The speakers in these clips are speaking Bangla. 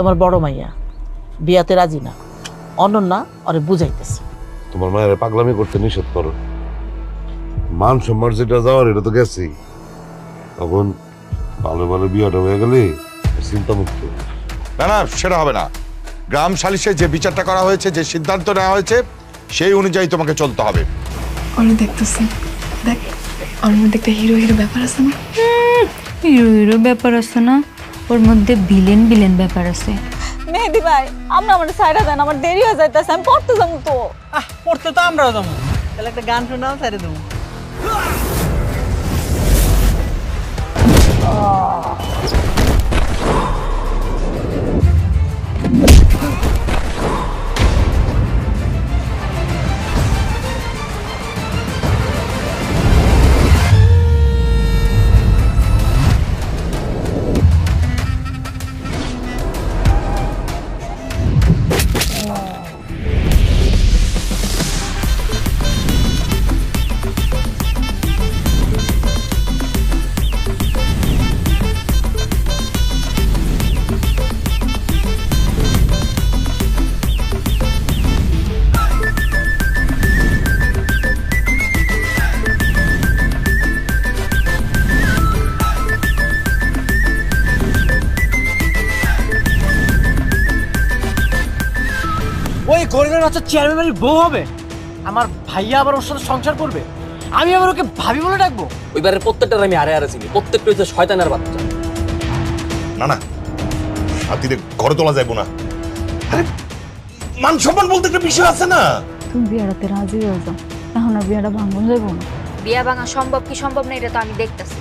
তোমার বড় মাইয়া। বিয়াতে রাজি না। অনন্যা ওরে বুঝাইতেছে। তোমার মায়ের পাগলামি করতে নিষেধ করো। মান সম্মান যেটা যাওয়ার এটা তো গেছেই। তখন ভালো ভালো বিয়েটা হয়ে গেলে চিন্তা মুক্ত না না সেটা হবে না। গ্রাম সালিশে যে বিচারটা করা হয়েছে যে সিদ্ধান্ত নেওয়া হয়েছে সেই অনুযায়ী তোমাকে চলতে হবে। অনেক দেখতেছি। দেখ ওর মধ্যে একটা হিরো হিরো ব্যাপার আছে না? হিরো হিরো ব্যাপার আছে না। ওর মধ্যে ভিলেন ভিলেন ব্যাপার আছে। মেহেদি ভাই আমরা আমার সাইডা দেন আমার দেরি হয়ে যাইতেছে আমি পড়তে যাব তো। আহ পড়তে তো আমরাও যাব। তাহলে একটা গান শোনাও সাইডে দেবো। ওই বাচ্চা চেয়ারম্যান বাড়ির বউ হবে। আমার ভাইয়া আবার ওর সাথে সংসার করবে। আমি আবার ওকে ভাবি বলে ডাকবো? ওইবারের প্রত্যেকটার আমি আরে আরে চিনি। প্রত্যেকটা হচ্ছে শয়তানের বাচ্চা। না না। হাতিরে ঘরে তোলা যাইব না। আরে মান সম্মান বলতে একটা বিষয় আছে না? তুমি বিয়াটাতে রাজি হয়ে যাও। এখন আর বিয়াটা ভাঙন যাইব না। বিয়া ভাঙা সম্ভব কি সম্ভব না এটা তো আমি দেখতেছি।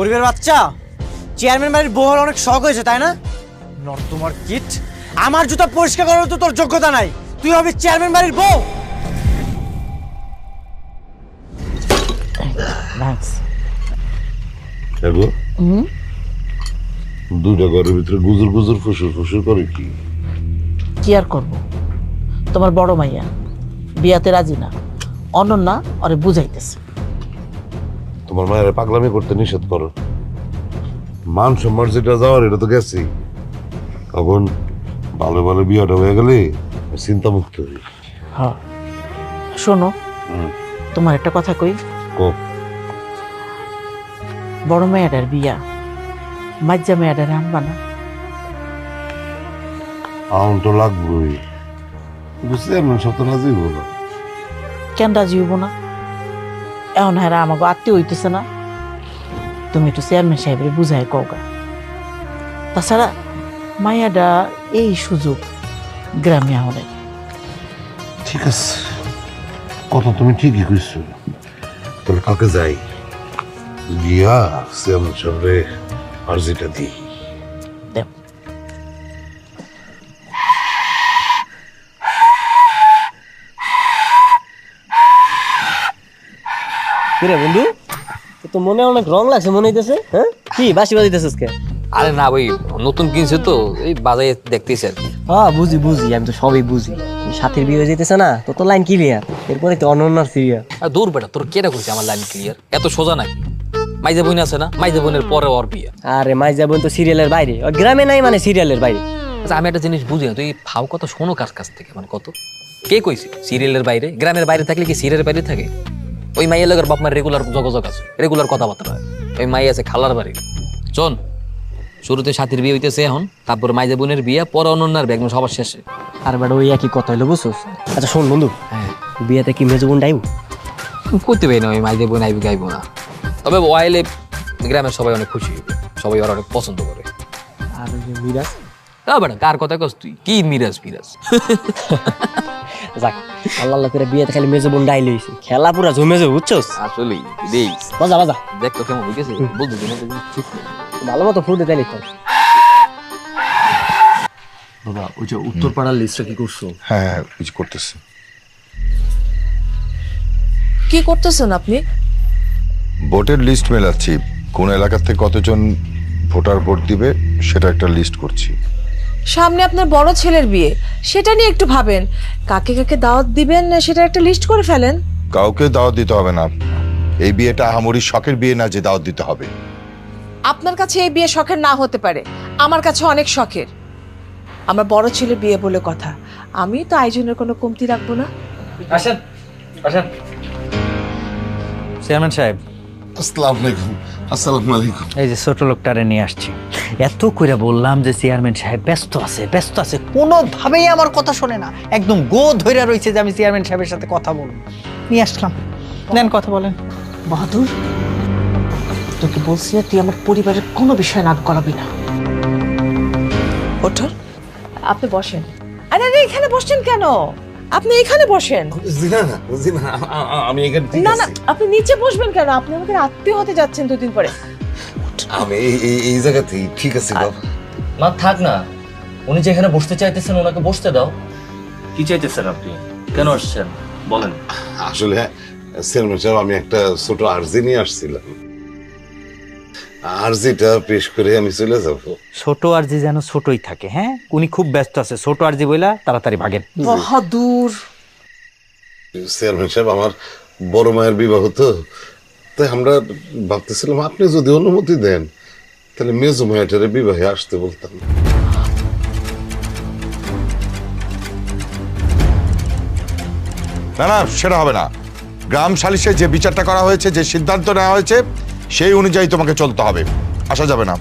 গরিবের বাচ্চা? চেয়ারম্যান বাড়ির বউ অনেক শখ হয়েছে তাই না? নট তোমার কিট। আমার জুতা পরিষ্কার করার তো তোর যোগ্যতা নাই। তুই হবে চেয়ারম্যান বাড়ির বউ। দুইটা ঘরের ভিতরে গুজুর গুজুর ফুসুর ফুসুর করে কি? কি আর করব? তোমার বড় মাইয়া বিয়াতে রাজি না। অনন্যা ওরে বুঝাইতেছে। তোমার মায়ের পাগলামি করতে নিষেধ করো। মান সম্মান যেটা যাওয়ার এটা তো গেছেই। তখন ভালো ভালো বিয়েটা হয়ে গেলে চিন্তা মুক্ত হই। হ্যাঁ। শোনো। তোমার একটা কথা কই? কো। বড় মেয়েটার বিয়া মাজ্জা মেয়েটার আনবা না? আউন তো লাগবেই। বুঝতে সব তো রাজি হব না। কেন রাজি হইব না? এখন হ্যাঁ আমাকে আত্মীয় হইতেছে না। তুমি একটু চেয়ারম্যান সাহেবের বুঝাই কওগা তাছাড়া মায়াডা এই সুযোগ গ্রামে আমাদের ঠিক আছে। কথা তুমি ঠিকই কইছো। তাহলে কালকে যাই। গিয়া চেয়ারম্যান সাহেবরে আর্জিটা দিই। কিরে বন্ধু? তো মনে অনেক রং লাগছে মনে হইতেছে হ্যাঁ? কি বাসি বাজিতেছিস কে আরে না ওই নতুন কিনছে তো এই বাজারে দেখতেছি হ্যাঁ বুঝি বুঝি আমি তো সবই বুঝি। সাথীর বিয়ে যেতেছে না তো তো লাইন ক্লিয়ার এরপরে তো অনন্যার আর দূর বেটা তোর কেটা করছে আমার লাইন ক্লিয়ার এত সোজা নাকি? মাইজা বোন আছে না? মাইজা বোনের পরে ওর বিয়ে। আরে মাই যাবেন তো সিরিয়ালের বাইরে। গ্রামে নাই মানে সিরিয়ালের বাইরে। আচ্ছা আমি একটা জিনিস বুঝি না তুই ফাও কত শোনো কার কাছ থেকে মানে কত? কে কইছি? সিরিয়ালের বাইরে? গ্রামের বাইরে থাকলে কি সিরিয়ালের বাইরে থাকে? ওই মাইয়া লোকের বাপ মার রেগুলার যোগাযোগ আছে রেগুলার কথাবার্তা হয়। ওই মাই আছে খালার বাড়ি। শোন শুরুতে সাথীর বিয়ে হইতেছে এখন তারপর মাইজা বোনের বিয়ে পরে অনন্যার বেগম সবার শেষে। আর বেটা ওই একই কথা হইল বুঝছোস? আচ্ছা শোন বন্ধু হ্যাঁ। বিয়েতে কি মেজো বোন ডাইব? করতে পারি না ওই মাইজা বোন আইবি গাইবো না। তবে ওয়াইলে গ্রামের সবাই অনেক খুশি। সবাই ওরা অনেক পছন্দ করে। আর মিরাজ? তা বেটা কার কথা কস তুই? কি মিরাজ মিরাজ? যাক। আল্লাহ আল্লাহ করে বিয়েতে খালি মেজো বোন ডাইল হইছে। খেলা পুরা জমে যাবে বুঝছোস? আসলে দেই। বাজা বাজা দেখ তো কেমন গেছে বলতে দিন ভালো মতো ফুটে তাইলে তো বাবা ওই যে উত্তরপাড়ার লিস্টটা কি করছ? হ্যাঁ হ্যাঁ কিছু করতেছি। কি করতেছেন আপনি? ভোটের লিস্ট মেলাচ্ছি। কোন এলাকা থেকে কতজন ভোটার ভোট দিবে সেটা একটা লিস্ট করছি। সামনে আপনার বড় ছেলের বিয়ে। সেটা নিয়ে একটু ভাবেন। কাকে কাকে দাওয়াত দিবেন সেটা একটা লিস্ট করে ফেলেন। কাউকে দাওয়াত দিতে হবে না। এই বিয়েটা আহামরি শখের বিয়ে না যে দাওয়াত দিতে হবে। আপনার কাছে এই বিয়ে শখের না হতে পারে। আমার কাছে অনেক শখের। আমার বড় ছেলের বিয়ে বলে কথা। আমি তো আয়োজনের কোনো কমতি রাখব না। আসেন আসেন। চেয়ারম্যান সাহেব। আসসালামু আলাইকুম। আসসালামু আলাইকুম। এই যে ছোট লোকটারে নিয়ে আসছি। এত কইরা বললাম যে চেয়ারম্যান সাহেব ব্যস্ত আছে ব্যস্ত আছে কোনোভাবেই আমার কথা শোনে না। একদম গো ধইরা রইছে যে আমি চেয়ারম্যান সাহেবের সাথে কথা বলব। নিয়ে আসলাম। নেন কথা বলেন। বাহাদুর তোকে বলছি না তুই আমার পরিবারের কোনো বিষয় নাক গলাবি না। ওঠর। আপনি বসেন। আরে আরে এখানে বসছেন কেন? আপনি এখানে বসেন। না আ- আমি এখানে না না আপনি নিচে বসবেন কেন? আপনি আমাকে আত্মীয় হতে যাচ্ছেন দুদিন পরে। আমি এই- জায়গাতেই ঠিক আছে বাবা। মা থাক না। উনি যেখানে বসতে চাইতেছেন ওনাকে বসতে দাও। কি চাইতেছেন আপনি? কেন আসছেন? বলেন। আসলে সাহেব আমি একটা ছোট আর্জি নিয়ে আসছিলাম। আর্জিটা পেশ করে আমি চলে যাব। ছোট আরজি যেন ছোটই থাকে হ্যাঁ? উনি খুব ব্যস্ত আছে ছোট আরজি বইলা তাড়াতাড়ি ভাগেন। বাহাদুর। চেয়ারম্যান সাহেব আমার বড় মায়ের বিবাহ তো। তাই আমরা ভাবতেছিলাম আপনি যদি অনুমতি দেন তাহলে মেজো মায়াটারে বিবাহে আসতে বলতাম। না না সেটা হবে না। গ্রাম সালিশে যে বিচারটা করা হয়েছে যে সিদ্ধান্ত নেওয়া হয়েছে সেই অনুযায়ী তোমাকে চলতে হবে। আসা যাবে না।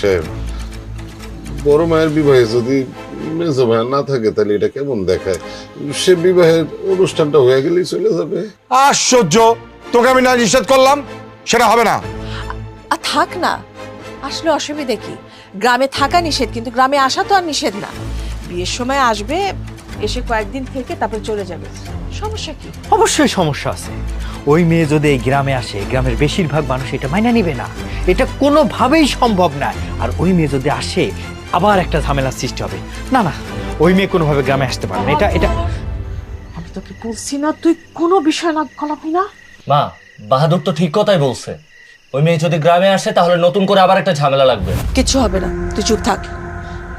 সাহেব বড় মায়ের বিবাহে যদি মেজো মায়া না থাকে তাহলে এটা কেমন দেখায়? সে বিবাহের অনুষ্ঠানটা হয়ে গেলেই চলে যাবে। আশ্চর্য! তোকে আমি না নিষেধ করলাম সেটা হবে না। আর থাক না। আসলে অসুবিধে কি? গ্রামে থাকা নিষেধ কিন্তু গ্রামে আসা তো আর নিষেধ না। বিয়ের সময় আসবে এসে কয়েকদিন থেকে তারপরে চলে যাবে। সমস্যা কি? অবশ্যই সমস্যা আছে। ওই মেয়ে যদি এই গ্রামে আসে গ্রামের বেশিরভাগ মানুষ এটা মাইনা নিবে না। এটা কোনোভাবেই সম্ভব না। আর ওই মেয়ে যদি আসে আবার একটা ঝামেলার সৃষ্টি হবে। না না ওই মেয়ে কোনোভাবে গ্রামে আসতে পারে না। এটা এটা আমি তোকে বলছি না তুই কোনো বিষয় না গলাবি না। মা বাহাদুর তো ঠিক কথাই বলছে। ওই মেয়ে যদি গ্রামে আসে তাহলে নতুন করে আবার একটা ঝামেলা লাগবে। কিচ্ছু হবে না তুই চুপ থাক।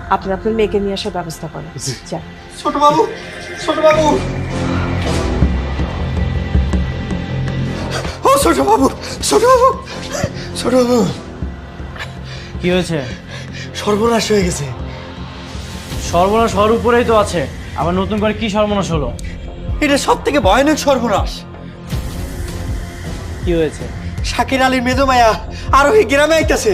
আপনি আপনার মেয়েকে নিয়ে আসার ব্যবস্থা করেন। যা। ছোট বাবু ছোট বাবু ও ছোট বাবু ছোট বাবু ছোট বাবু কি হয়েছে? সর্বনাশ হয়ে গেছে। সর্বনাশ হওয়ার উপরেই তো আছে। আবার নতুন করে কি সর্বনাশ হলো? এটা সব থেকে ভয়ানক সর্বনাশ। কি হয়েছে? শাকির আলীর মেজো মায়া আরোহী গ্রামে আইতাছে।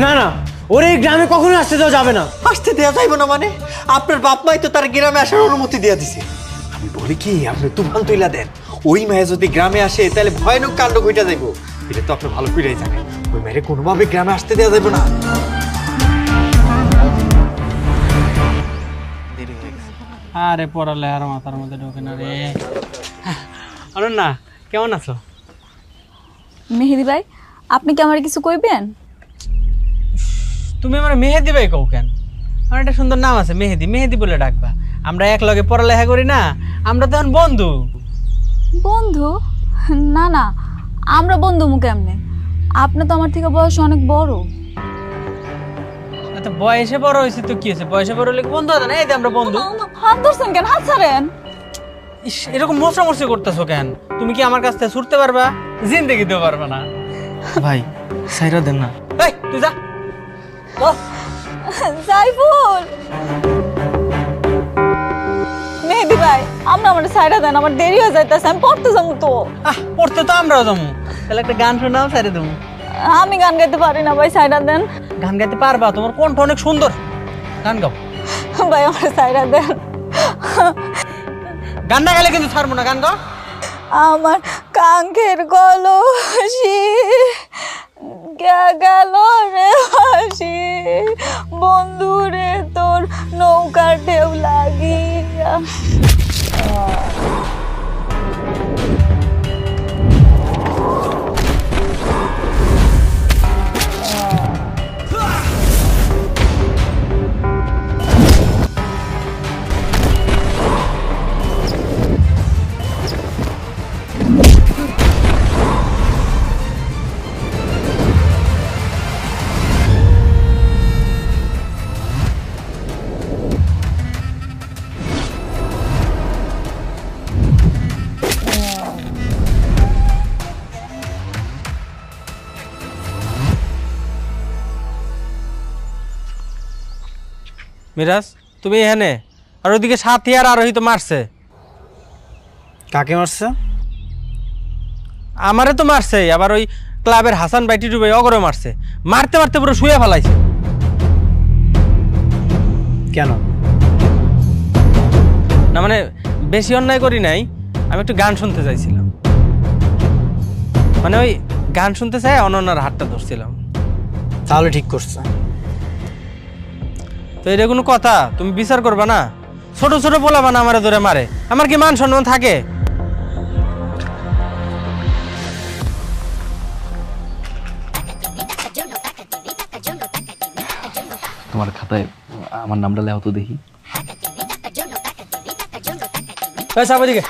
না না ওরে এই গ্রামে কখনো আসতে দেওয়া যাবে না। আসতে দেওয়া যাইব না মানে? আপনার বাপ মাই তো তার গ্রামে আসার অনুমতি দিয়া দিছে। আমি বলি কি আপনি তুফান তুইলা দেন। ওই মায়া যদি গ্রামে আসে তাহলে ভয়ানক কাণ্ড ঘইটা যাইব। এটা তো আপনি ভালো করেই জানেন। ওই মায়ের কোনোভাবে গ্রামে আসতে দেওয়া যাইব না। আরে পড়ালে আর মাথার মধ্যে ঢোকে না রে। অনন্যা না কেমন আছো? মেহেদি ভাই আপনি কি আমার কিছু কইবেন? তুমি আমার মেহেদি ভাই কও কেন? আমার একটা সুন্দর নাম আছে মেহেদি। মেহেদি বলে ডাকবা। আমরা এক লগে পড়ালেখা করি না আমরা তখন বন্ধু। বন্ধু? না না আমরা বন্ধু মুখে এমনি আপনি তো আমার থেকে বয়স অনেক বড়। আচ্ছা বয়সে বড় হয়েছে তো কি হয়েছে? বয়সে বড় হলে বন্ধু হবে না? এই যে আমরা বন্ধু। হাত ধরছেন কেন? হাত ছাড়েন। ইস, এরকম মশা মশি করতেছো কেন? তুমি কি আমার কাছ থেকে ছুটতে পারবা? জিন্দগি দিতে পারবা না। ভাই সাইরা দেন না। এই তুই যা। সাইফুল! মেহেদি ভাই আমরা আমার সাইডা দেন আমার দেরি হয়ে যাইতেছে আমি পড়তে যাব তো। আহ পড়তে তো আমরাও যাব তাহলে একটা গান শোনাও সাইরে দেবো আমি গান গাইতে পারি না ভাই সাইডা দেন। গান গাইতে পারবা তোমার কণ্ঠ অনেক সুন্দর। গান গাও। ভাই আমার সাইডা দেন। গান না গেলে কিন্তু ছাড়বো না গান গাও। আমার কাঙ্ক্ষের কলসি গেল রে হাসি? বন্ধু রে তোর নৌকার ঢেউ লাগিয়া। মিরাজ তুমি এখানে? আর ওদিকে সাথী আর আরোহী তো মারছে। কাকে মারছে? আমারে তো মারছে আবার ওই ক্লাবের হাসান বাইটি ডুবে অগরে মারছে। মারতে মারতে পুরো শুয়ে ফেলাইছে। কেন? না মানে বেশি অন্যায় করি নাই আমি একটু গান শুনতে চাইছিলাম। মানে ওই গান শুনতে চাই অনন্যার হাতটা ধরছিলাম। তাহলে ঠিক করছে। তো এটা কোনো কথা তুমি বিচার করবা না। ছোট ছোট বলাবা না আমারে ধরে মারে। আমার কি মান সম্মান থাকে? তোমার খাতায় আমার নামটা লেও তো দেখি। চাপ এদিকে।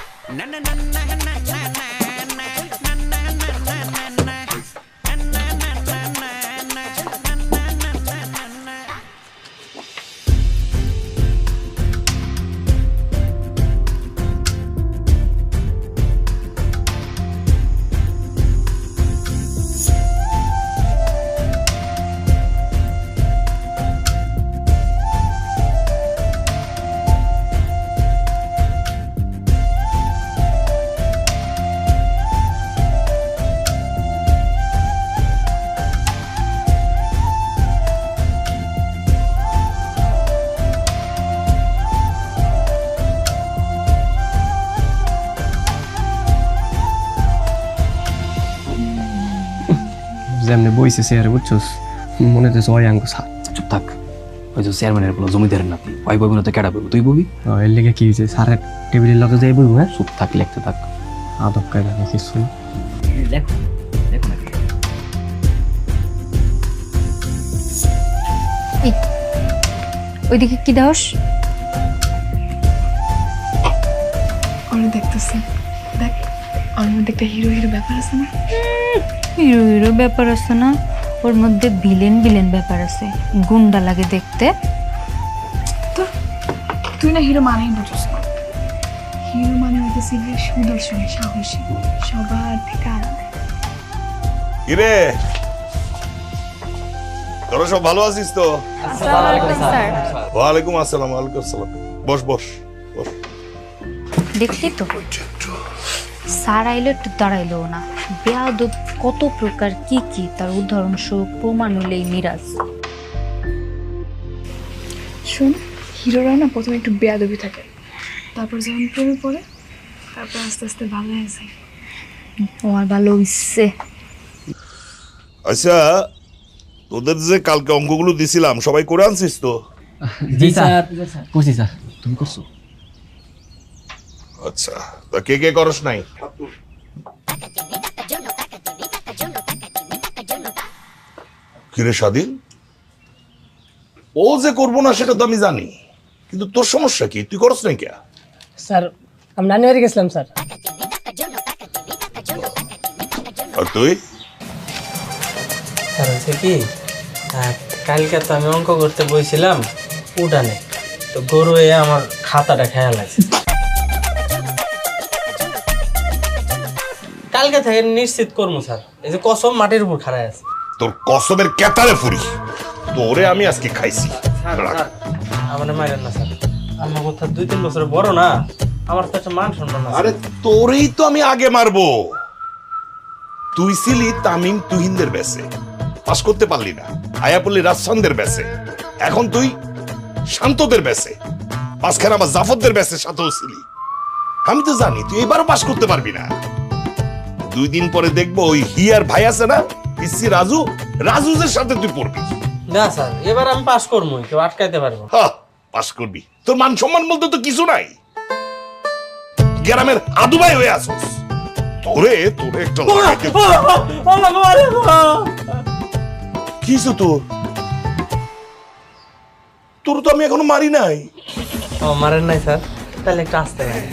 যেমনি বইছে চেয়ারে বুঝছস মনে হচ্ছে ওই আঙ্গু চুপ থাক ওই যে চেয়ারম্যানের বলো জমিদারের নাতি ওই বইব না তো কেডা বইব তুই ববি এর লেগে কি হয়েছে স্যারের টেবিলের লগে যাই বইব হ্যাঁ চুপ থাক লিখতে থাক আদব কায়দা নেই কিছু না। দেখো ওইদিকে কি দাস আমি দেখতেছি দেখ আমার মধ্যে একটা হিরো হিরো ব্যাপার আছে না হিরো হিরো ব্যাপার আছে না? ওর মধ্যে ভিলেন ভিলেন ব্যাপার আছে। গুন্ডা লাগে দেখতে। তো তুই না হিরো মানেই বুঝিস না। হিরো মানে হইতেছে গিয়ে সুদর্শনী সাহসী। সবার থেকে আলাদা। কিরে? তোরা সব ভালো আছিস তো? ওয়ালাইকুম আসসালাম ওয়ালাইকুম আসসালাম। বস বস বস। দেখলি তো? স্যার আইলো একটু দাঁড়াইলো না। বেয়াদব কত প্রকার কি কি তার উদাহরণ স্বরূপ প্রমাণ হলে এই মিরাজ। শোন হিরোরা না প্রথমে একটু বেয়াদবি থাকে। তারপর যখন প্রেমে পড়ে তারপর আস্তে আস্তে ভালো হয়ে যায়। আমার ভালো হইছে। আচ্ছা তোদের যে কালকে অঙ্কগুলো দিছিলাম সবাই করে আনছিস তো? জি স্যার। করছি স্যার। তুমি করছ? আচ্ছা তা কে কে করস নাই? কিরে স্বাধীন? ও যে করব না সেটা তো আমি জানি। কিন্তু তোর সমস্যা কি? তুই করস নাই কে স্যার আমি নানি বাড়ি গেছিলাম স্যার। আর তুই? স্যার হচ্ছে কি আহ, কালকে তো আমি অঙ্ক করতে বইছিলাম উঠানে তো গরু এ আমার খাতাটা খেয়াল আছে। কালকে থেকে নিশ্চিত করব স্যার। এই যে কসম মাটির উপর খাড়ায় আছে। তোর কসমের কেতারে ফুরি। তোরে আমি আজকে খাইছি। আমার মারেন না স্যার। আমার কথা দুই তিন বছর বড় না। আমার তো একটা মান সম্মান আরে তোরেই তো আমি আগে মারবো। তুই ছিলি তামিম তুহিনদের বেসে পাস করতে পারলি না। আয়াপল্লি রাজসানদের বেসে এখন তুই শান্তদের বেসে পাঁচখানা আমার জাফরদের বেসে সাথেও ছিলি। আমি তো জানি তুই এবারও পাস করতে পারবি না। দুই দিন পরে দেখব ওই হিয়ার ভাই আছে না? পিসি রাজু রাজুদের সাথে তুই পড়বি না স্যার এবার আমি পাস করব কেউ আটকাইতে পারব। পাস করবি তোর মান সম্মান বলতে তো কিছু নাই গ্রামের আদুবাই হয়ে আসোস তোরে তোরে একটা কিছু তোর তোর তো আমি এখনও মারি নাই ও মারেন নাই স্যার তাহলে একটু আসতে পারেন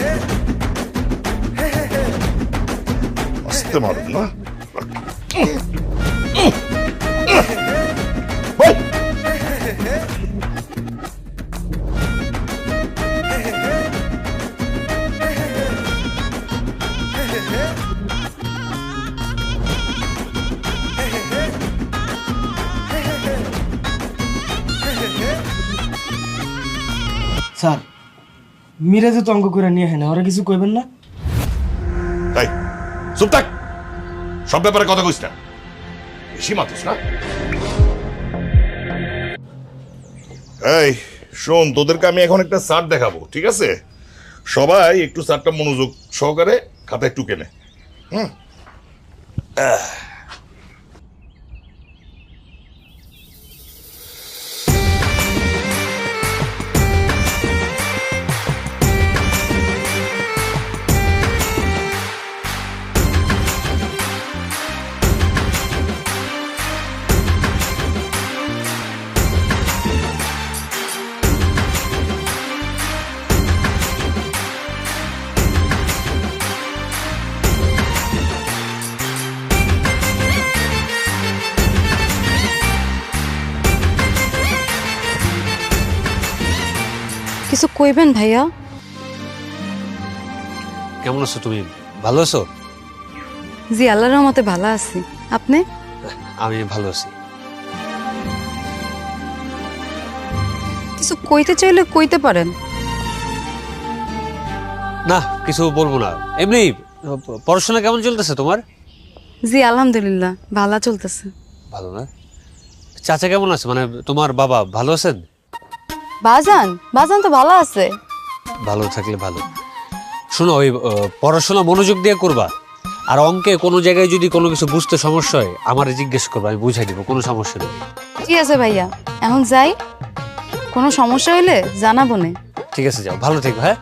আসতে মারুন না স্যার, মিরাজে তো অঙ্ক করে নিয়ে হেন ওরা কিছু কইবেন না? তাই চুপ থাক। সব ব্যাপারে কথা কইস না। বেশি মাতুস না? এই, শোন, তোদেরকে আমি এখন একটা চার্ট দেখাবো, ঠিক আছে? সবাই একটু চারটা মনোযোগ সহকারে খাতায় টুকে নে। হুম? কিছু কইবেন ভাইয়া? কেমন আছো তুমি? ভালো আছো? জি আল্লাহর রহমতে ভালো আছি। আপনি? আমি ভালো আছি। কিছু কইতে চাইলে কইতে পারেন। না কিছু বলব না। এমনি পড়াশোনা কেমন চলতেছে তোমার? জি আলহামদুলিল্লাহ ভালো চলতেছে। ভালো না? চাচা কেমন আছে? মানে তোমার বাবা ভালো আছেন? বাজান বাজান তো ভালো আছে। ভালো থাকলে ভালো। শোনো ওই পড়াশোনা মনোযোগ দিয়ে করবা। আর অঙ্কে কোনো জায়গায় যদি কোনো কিছু বুঝতে সমস্যা হয় আমারে জিজ্ঞেস করবা আমি বুঝাই দিব কোনো সমস্যা নেই। ঠিক আছে ভাইয়া এখন যাই। কোনো সমস্যা হইলে জানাব না। ঠিক আছে যাও ভালো থেকো হ্যাঁ?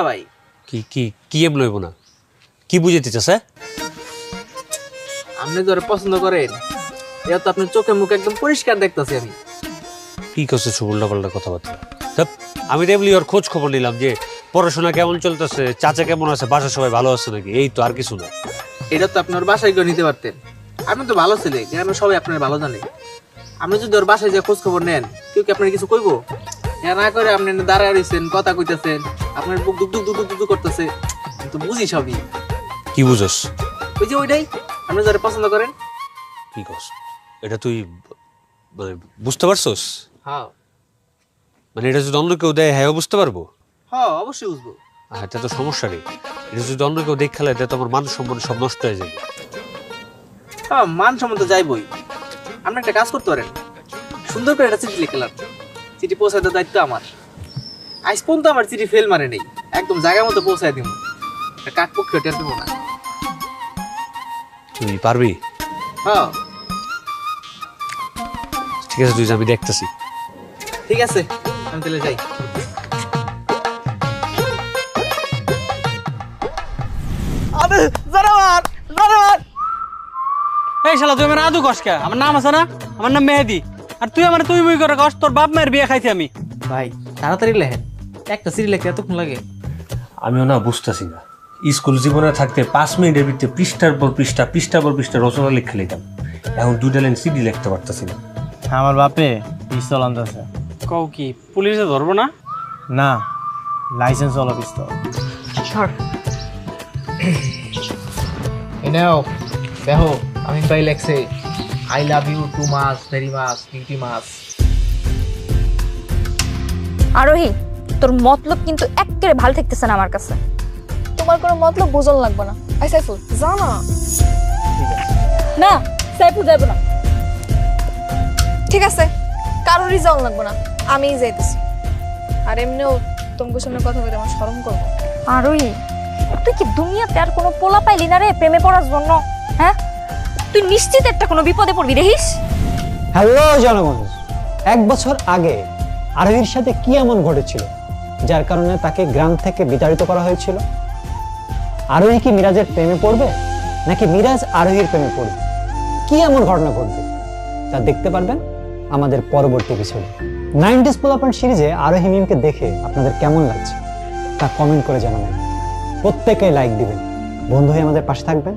না ভাই? কি কি কি এম লইব না? কি বুঝাইতে চাস হ্যাঁ? আপনি ধরে পছন্দ করেন। এটা তো আপনার চোখে মুখে একদম পরিষ্কার দেখতেছি আমি। কি করছে উল্টা পাল্টা কথাবার্তা? ধ্যাৎ, আমি তো এমনি ওর খোঁজ খবর নিলাম যে পড়াশোনা কেমন চলতেছে চাচা কেমন আছে বাসা সবাই ভালো আছে নাকি? এই তো আর কিছু না। এটা তো আপনার বাসায় গিয়ে নিতে পারতেন। আপনি তো ভালো ছেলে গ্রামে সবাই আপনার ভালো জানে? আপনি যদি ওর বাসায় যে খোঁজ খবর নেন কেউ কি আপনার কিছু কইবো? হ্যাঁ না করে আপনি দাঁড়ায় রয়েছেন কথা কইতেছেন। আপনার বুক দুক দুক দুক দুক করতেছে। আমি তো বুঝি সবই। কি বুঝস? ওই যে ওইটাই। আপনি যারা পছন্দ করেন। কি কস? এটা তুই মানে বুঝতে পারছস? হ্যাঁ। মানে এটা যদি অন্য কেউ দেয় হ্যাঁ বুঝতে পারব? হ্যাঁ অবশ্যই বুঝব। হ্যাঁ এটা তো সমস্যা নেই। এটা যদি অন্য কেউ দেখ খেলে তো আমার মান সম্মান সব নষ্ট হয়ে যাবে। হ্যাঁ মান সম্মান তো যাইবই। আপনি একটা কাজ করতে পারেন। সুন্দর করে একটা চিঠি লিখলাম চিঠি দেওয়ার দায়িত্ব আমার। আজ পর্যন্ত আমার চিঠি ফেল মারে নেই। একদম জায়গা মতো পৌঁছায় দিব। কাক পক্ষে টের দেবো না। তুই পারবি? হ্যাঁ। ঠিক আছে তুই আমি দেখতেছি। ঠিক আছে আমি তাহলে যাই। আবে জানাবার জানাবার এই শালা তুই আমার আদু কসকা আমার নাম আছে না? আমার নাম মেহেদি। আর তুই আমার তুই মুই করে কস তোর বাপ মায়ের বিয়ে খাইছি আমি। ভাই তাড়াতাড়ি লেখেন। একটা চিঠি লিখতে এতক্ষণ লাগে। আমিও না বুঝতেছি না। স্কুল জীবনে থাকতে পাঁচ মিনিটের ভিতরে পৃষ্ঠার পর পৃষ্ঠা পৃষ্ঠার পর পৃষ্ঠা রচনা লিখে লিখতাম এখন দুইটা লাইন সিডি লিখতে পারতেছি না। আমার বাপে পিস্তল আনতেছে। কও কি পুলিশে ধরবো না? না লাইসেন্স হলো পিস্তল। এনেও দেখো আমি ভাই লেখছে I love you too much very much beauty much Arohi তোর মতলব কিন্তু একেবারে ভালো থাকতেছে না আমার কাছে। তোমার কোনো মতলব বোঝন লাগবে না। আই সাইফুল যা না। না সাইফুল যাব না। ঠিক আছে কারোরই যাওয়া লাগবে না। আমিই যাইতেছি। আর এমনিও তোমার সামনে কথা বলে আমার শরম করব। আরোহী তুই কি দুনিয়াতে আর কোনো পোলা পাইলি না রে প্রেমে পড়ার জন্য? হ্যাঁ? তুই নিশ্চিত একটা কোনো বিপদে পড়বি দেখিস? হ্যালো জনগণ এক বছর আগে আরোহীর সাথে কি এমন ঘটেছিল? যার কারণে তাকে গ্রাম থেকে বিতাড়িত করা হয়েছিল। আরোহী কি মিরাজের প্রেমে পড়বে? নাকি মিরাজ আরোহীর প্রেমে পড়বে? কি এমন ঘটনা ঘটবে? তা দেখতে পারবেন আমাদের পরবর্তী এপিসোডে নাইনটিস পোলাপন সিরিজে আরোহী মিমকে দেখে আপনাদের কেমন লাগছে? তা কমেন্ট করে জানাবেন। প্রত্যেকে লাইক দিবেন। বন্ধু হয়ে আমাদের পাশে থাকবেন।